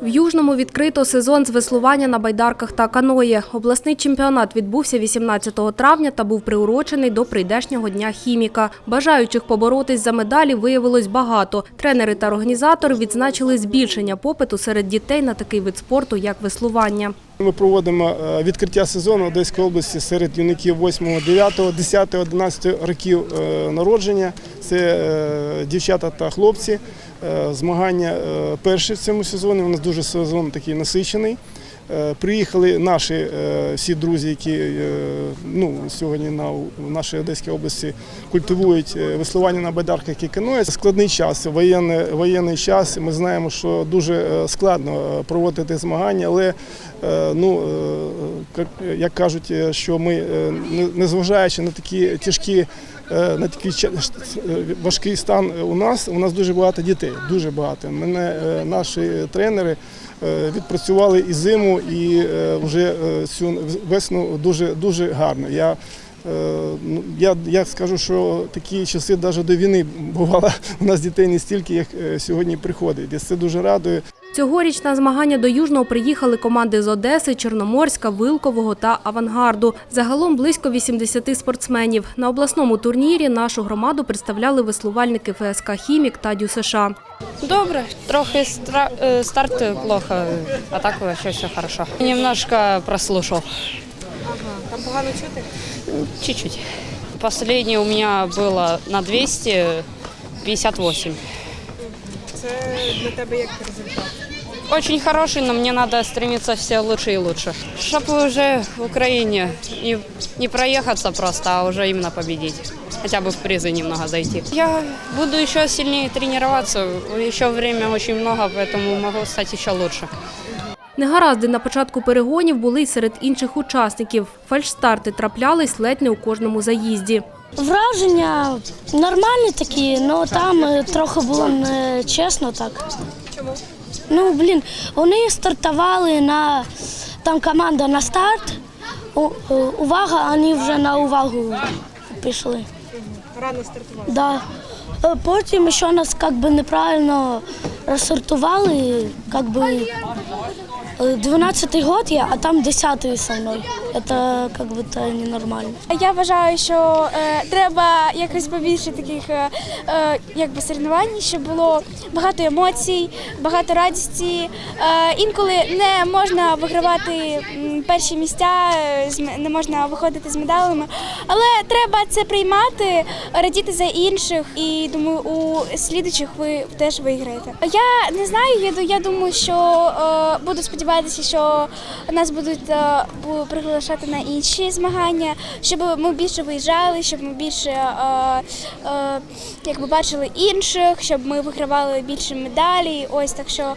В Южному відкрито сезон з веслування на байдарках та каної. Обласний чемпіонат відбувся 18 травня та був приурочений до прийдешнього дня хіміка. Бажаючих поборотись за медалі виявилось багато. Тренери та організатори відзначили збільшення попиту серед дітей на такий вид спорту, як веслування. Ми проводимо е, відкриття сезону Одеської області серед юнаків 8, 9, 10, 11 років е, народження. Це е, дівчата та хлопці. Е, Змагання е, перші в цьому сезоні. У нас дуже сезон такий насичений. Е, Приїхали наші е, всі друзі, які е, ну, сьогодні на, в нашій Одеській області культивують веслування на байдарках і каное. Складний час, воєнний, воєнний час. Ми знаємо, що дуже складно проводити змагання, але ну, як- кажуть, що ми, незважаючи на такі тяжкі на такий важкий стан у нас. У нас дуже багато дітей, дуже багато. Мене наші тренери відпрацювали і зиму, і е, вже е, цю весну дуже дуже гарно. Я я, я скажу, що такі часи навіть до війни бувало у нас дітей не стільки, як е, сьогодні приходить. І це дуже радує. Цьогоріч на змагання до Южного приїхали команди з Одеси, Чорноморська, Вилкового та Авангарду. Загалом близько 80 спортсменів. На обласному турнірі нашу громаду представляли веслувальники ФСК «Хімік» та ДЮСШ. Добре, трохи стра- э, старт плохо, а так вообще все хорошо. Немножко прослушал. Там погано чути? Чуть-чуть. Последнее у меня было на 258. Це для тебе як результат? Очень хороший, но мне надо стремиться все лучше и лучше. Чтобы уже в Украине не, не проехаться просто, а уже именно победить. Хотя бы в призы немного зайти. Я буду еще сильнее тренироваться. Еще время очень много, поэтому могу стать еще лучше. Негаразди на початку перегонів були й серед інших учасників. Фальшстарти траплялись ледь не у кожному заїзді. Враження нормальні такі, але там е, трохи було нечесно так. Чому? Ну, блін, вони стартували на там команда на старт. Увага, вони вже на увагу пішли. Рано стартував. Да. Е, Потім ще нас как би неправильно розсортували, как би 12 год я, а там 10 со мною. Це как бы то ненормально. Я вважаю, що е, треба якось побільше таких е, е, якби соревнувань, щоб було багато емоцій, багато радості. Е, інколи не можна вигравати перші місця, е, не можна виходити з медалями, але треба це приймати, радіти за інших, і думаю, у слідучих ви теж виграєте. Я не знаю, я, я думаю, що е, буду сподіватися, що нас будуть е, приглашати на інші змагання, щоб ми більше виїжджали, щоб ми більше е, е, якби бачили інших, щоб ми вигравали більше медалей. Ось так що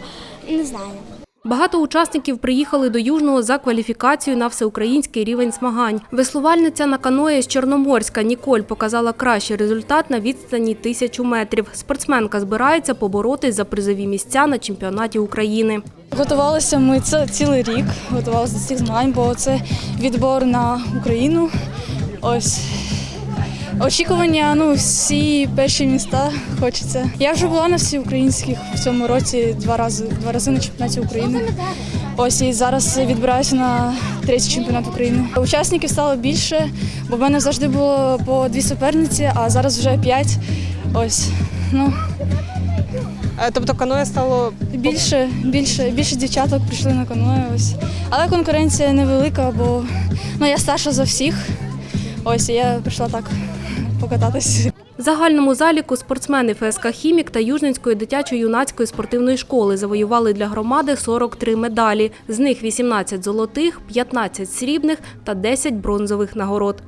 не знаю. Багато учасників приїхали до Южного за кваліфікацію на всеукраїнський рівень змагань. Веслувальниця на каної з Чорноморська Ніколь показала кращий результат на відстані тисячу метрів. Спортсменка збирається поборотись за призові місця на чемпіонаті України. Готувалися ми це цілий рік, готувалися до цих змагань, бо це відбор на Україну. Ось очікування, ну всі перші міста хочеться. Я вже була на всеукраїнських в цьому році два рази, два рази на чемпіонаті України. Ось і зараз відбираюся на третій чемпіонат України. Учасників стало більше, бо в мене завжди було по дві суперниці, а зараз вже п'ять. Ось ну. Е, Тобто каноє стало Більше, більше, більше дівчаток прийшли на каное. Ось. Але конкуренція невелика, бо ну, я старша за всіх. Ось я прийшла так покататись. В загальному заліку спортсмени ФСК «Хімік» та Южненської дитячо-юнацької спортивної школи завоювали для громади 43 медалі. З них 18 золотих, 15 срібних та 10 бронзових нагород.